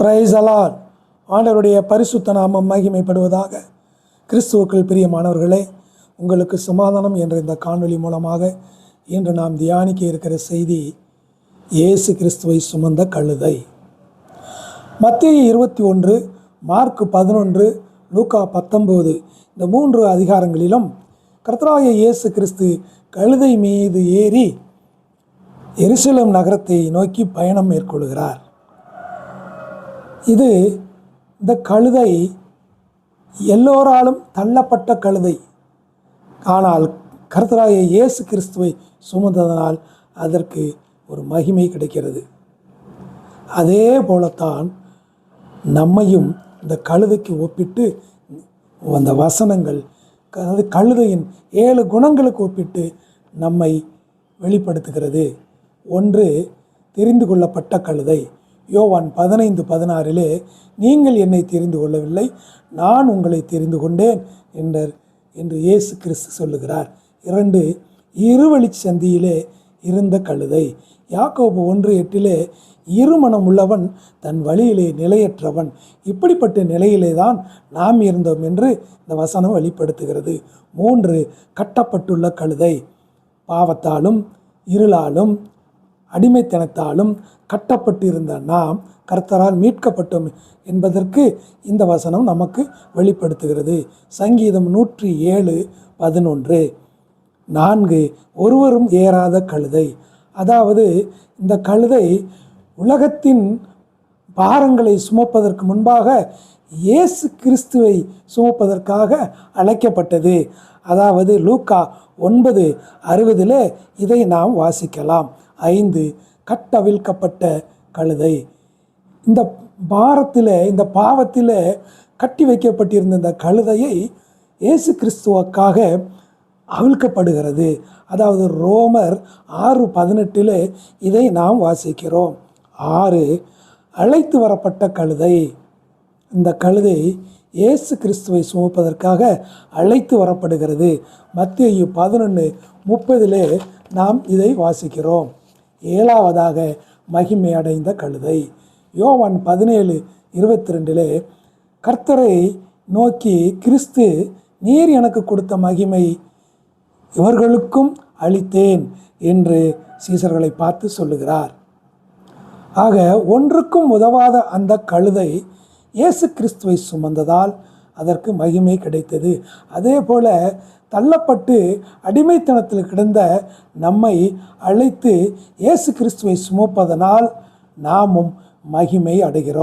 பிரைசலால் ஆண்டவருடைய பரிசுத்த நாமம் மகிமைப்படுவதாக கிறிஸ்துவுக்குள் பிரியமானவர்களே உங்களுக்கு சமாதானம் என்ற இந்த காணொளி மூலமாக இன்று நாம் தியானிக்க இருக்கிற செய்தி இயேசு கிறிஸ்துவை சுமந்த கழுதை. மத்திய இருபத்தி ஒன்று மார்க் பதினொன்று லூக்கா பத்தொம்போது இந்த மூன்று அதிகாரங்களிலும் கர்த்தராய இயேசு கிறிஸ்து கழுதை மீது ஏறி எருசலேம் நகரத்தை நோக்கி பயணம் மேற்கொள்கிறார். இது இந்த கழுதை எல்லோராலும் தள்ளப்பட்ட கழுதை. ஆனால் கருத்தராய இயேசு கிறிஸ்துவை சுமந்ததனால் அதற்கு ஒரு மகிமை கிடைக்கிறது. அதே போலத்தான் நம்மையும் இந்த கழுதைக்கு ஒப்பிட்டு அந்த வசனங்கள் அதாவது கழுதையின் ஏழு குணங்களுக்கு ஒப்பிட்டு நம்மை வெளிப்படுத்துகிறது. ஒன்று தெரிந்து கொள்ளப்பட்ட கழுதை. யோவான் பதினைந்து பதினாறிலே நீங்கள் என்னை தெரிந்து கொள்ளவில்லை நான் உங்களை தெரிந்து கொண்டேன் என்றார் என்று இயேசு கிறிஸ்து சொல்லுகிறார். இரண்டு இருவழி சந்தியிலே இருந்த கழுதை. யாக்கோபு ஒன்று எட்டிலே இருமணம் உள்ளவன் தன் வழியிலே நிலையற்றவன். இப்படிப்பட்ட நிலையிலே தான் நாம் இருந்தோம் என்று இந்த வசனம் வெளிப்படுத்துகிறது. மூன்று கட்டப்பட்டுள்ள கழுதை. பாவத்தாலும் இருளாலும் அடிமைத்தனத்தாலும் கட்டப்பட்டிருந்த நாம் கர்த்தரால் மீட்கப்பட்டோம் என்பதற்கு இந்த வசனம் நமக்கு வெளிப்படுத்துகிறது. சங்கீதம் நூற்றி ஏழு பதினொன்று. நான்கு ஒருவரும் ஏறாத கழுதை. அதாவது இந்த கழுதை உலகத்தின் பாரங்களை சுமப்பதற்கு முன்பாக இயேசு கிறிஸ்துவை சுமப்பதற்காக அழைக்கப்பட்டது. அதாவது லூக்கா ஒன்பது அறுபதில் இதை நாம் வாசிக்கலாம். ஐந்து கட்டவிழ்க்கப்பட்ட கழுதை. இந்த பாரத்தில் இந்த பாவத்தில் கட்டி வைக்கப்பட்டிருந்த இந்த கழுதையை இயேசு கிறிஸ்துவக்காக அவிழ்க்கப்படுகிறது. அதாவது ரோமர் ஆறு பதினெட்டில் இதை நாம் வாசிக்கிறோம். ஆறு அழைத்து வரப்பட்ட கழுதை. இந்த கழுதை இயேசு கிறிஸ்துவை சுமப்பதற்காக அழைத்து வரப்படுகிறது. மத்திய பதினொன்று முப்பதிலே நாம் இதை வாசிக்கிறோம். ஏழாவதாக மகிமை அடைந்த கழுதை. யோவான் பதினேழு இருபத்தி ரெண்டிலே கர்த்தரை நோக்கி கிறிஸ்து நீர் எனக்கு கொடுத்த மகிமை இவர்களுக்கும் அளித்தேன் என்று சீசர்களை பார்த்து சொல்லுகிறார். ஆக ஒன்றுக்கும் உதவாத அந்த கழுதை இயேசு கிறிஸ்துவை சுமந்ததால் அதற்கு மகிமை கிடைத்தது. அதே போல தள்ளப்பட்டு அடிமைத்தனத்தில் கிடந்த நம்மை அழைத்து இயேசு கிறிஸ்துவை சுமப்பதனால் நாமும் மகிமை அடைகிறோம்.